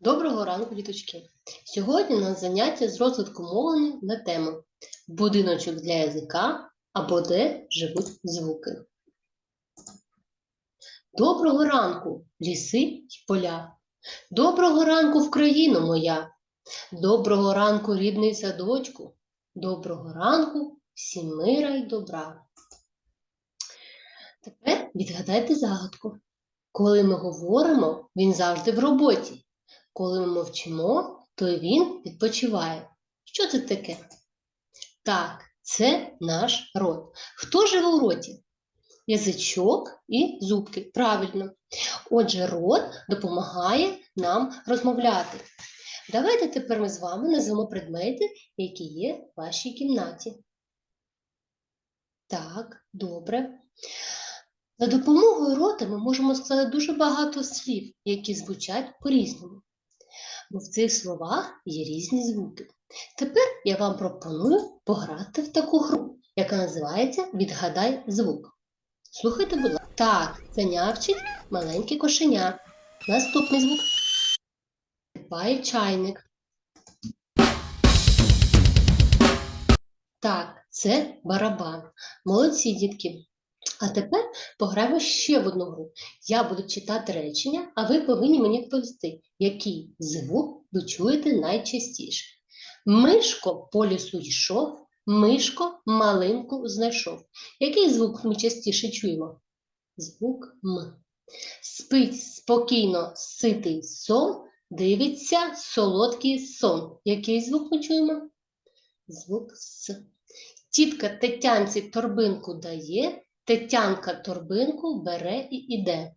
Доброго ранку, діточки! Сьогодні у нас заняття з розвитку мовлення на тему Будиночок для язика або де живуть звуки. Доброго ранку, ліси й поля. Доброго ранку, Вкраїно моя. Доброго ранку, рідний садочку. Доброго ранку, всім мира й добра. Тепер відгадайте загадку. Коли ми говоримо, він завжди в роботі. Коли ми мовчимо, то він відпочиває. Що це таке? Так, це наш рот. Хто живе у роті? Язичок і зубки. Правильно. Отже, рот допомагає нам розмовляти. Давайте тепер ми з вами назвемо предмети, які є в вашій кімнаті. Так, добре. За допомогою рота ми можемо сказати дуже багато слів, які звучать по-різному. Бо в цих словах є різні звуки. Тепер я вам пропоную пограти в таку гру, яка називається Відгадай звук. Слухайте, будь ласка. Так, це нявчить маленьке кошеня. Наступний звук. Сипає чайник. Так, це барабан. Молодці, дітки. А тепер пограємо ще в одну гру. Я буду читати речення, а ви повинні мені відповісти, який звук ви чуєте найчастіше. Мишко по лісу йшов, мишко малинку знайшов. Який звук ми частіше чуємо? Звук М. Спить спокійно ситий сон, дивиться солодкий сон. Який звук ми чуємо? Звук С. Тітка Тетянці торбинку дає, Тетянка торбинку бере і іде.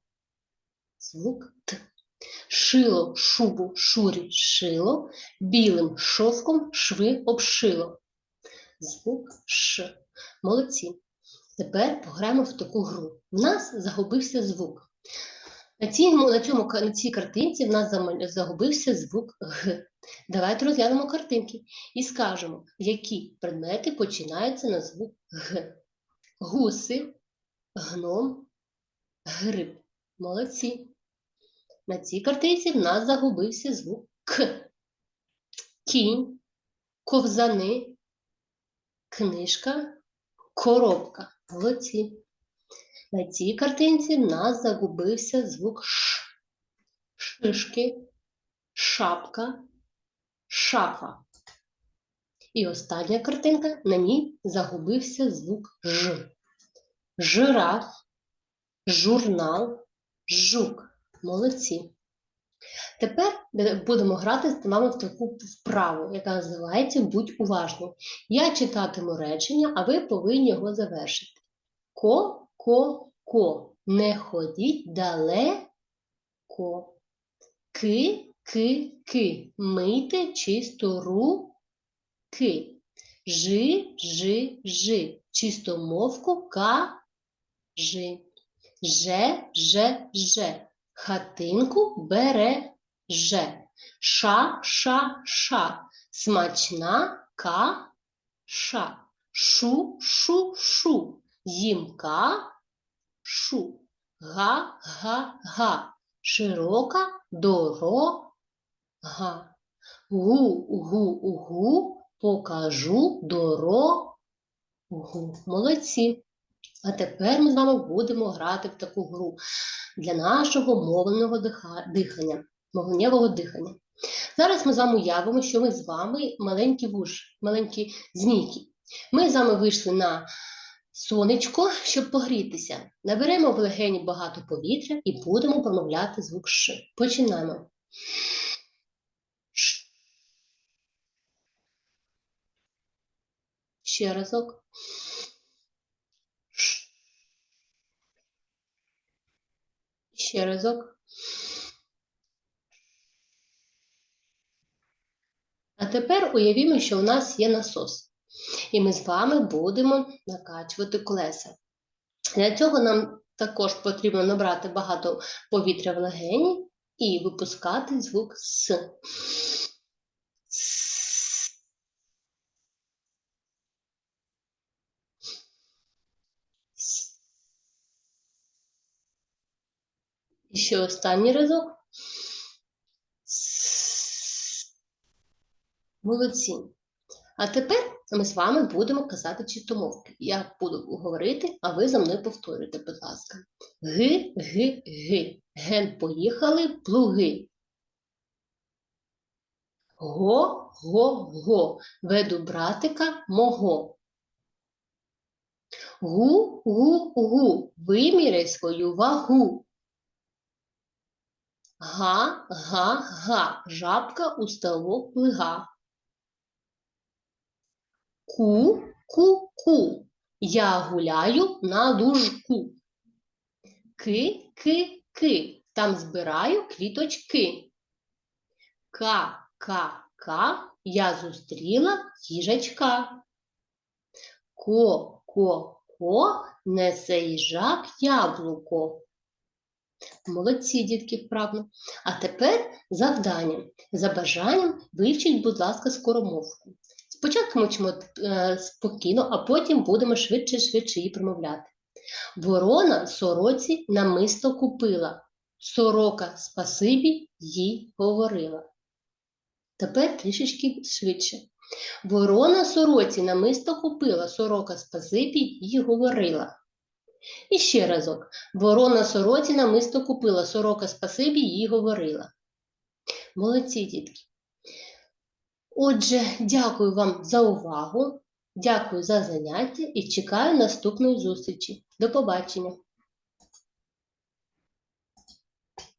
Звук Т. Шило шубу шурі шило, білим шовком шви обшило. Звук Ш. Молодці. Тепер пограємо в таку гру. В нас загубився звук. На цій, на, цьому, на цій картинці в нас загубився звук Г. Давайте розглянемо картинки і скажемо, які предмети починаються на звук Г. Гуси, гном, гриб. Молодці. На цій картинці в нас загубився звук К. Кінь, ковзани, книжка, коробка. Молодці. На цій картинці в нас загубився звук Ш. Шишки, шапка, шафа. І остання картинка на ній загубився звук Ж. Жираф, журнал, жук. Молодці. Тепер будемо грати з вами в таку вправу, яка називається Будь уважним. Я читатиму речення, а ви повинні його завершити. Ко, ко, ко. Не ходіть далеко. Ки, ки, ки. Мийте чисто руки. Жи, жи, жи. Чистомовку кажи. Же, же, же. Хатинку береже. Ша, ша, ша. Смачна каша. Шу, шу, шу. Їм кашу. Га, га, га. Широка дорога. Гу, гу, гу. Покажу дорогу. Молодці. А тепер ми з вами будемо грати в таку гру для нашого мовленого дихання, мовленнєвого дихання. Зараз ми з вами уявимо, що ми з вами маленькі вуш, маленькі змійки. Ми з вами вийшли на сонечко, щоб погрітися. Наберемо в легені багато повітря і будемо промовляти звук Ш. Починаємо. Ще разок. Ще разок. А тепер уявімо, що у нас є насос. І ми з вами будемо накачувати колеса. Для цього нам також потрібно набрати багато повітря в легені і випускати звук С. ще останній разок. Молодці. А тепер ми з вами будемо казати чистомовки. Я буду говорити, а ви за мною повторюйте, будь ласка. Ги, ги, ги. Ген поїхали плуги. Го, го, го. Веду братика мого. Гу, гу, гу. Виміряй свою вагу. Га, га, га. Жабка у ставок плига. Ку, ку, ку. Я гуляю на лужку. Ки, ки, ки. Там збираю квіточки. Ка, ка, ка. Я зустріла їжачка. Ко, ко, ко. Несе їжак яблуко. Молодці, дітки, вправно. А тепер завдання. За бажанням вивчіть, будь ласка, скоромовку. Спочатку ми е, спокійно, а потім будемо швидше-швидше її промовляти. Ворона сороці намисто купила, сорока спасибі їй говорила. Тепер трішечки швидше. Ворона сороці намисто купила, сорока спасибі їй говорила. І ще разок. Ворона сороці намисто купила, сорока спасибі їй говорила. Молодці, дітки. Отже, дякую вам за увагу, дякую за заняття і чекаю наступної зустрічі. До побачення!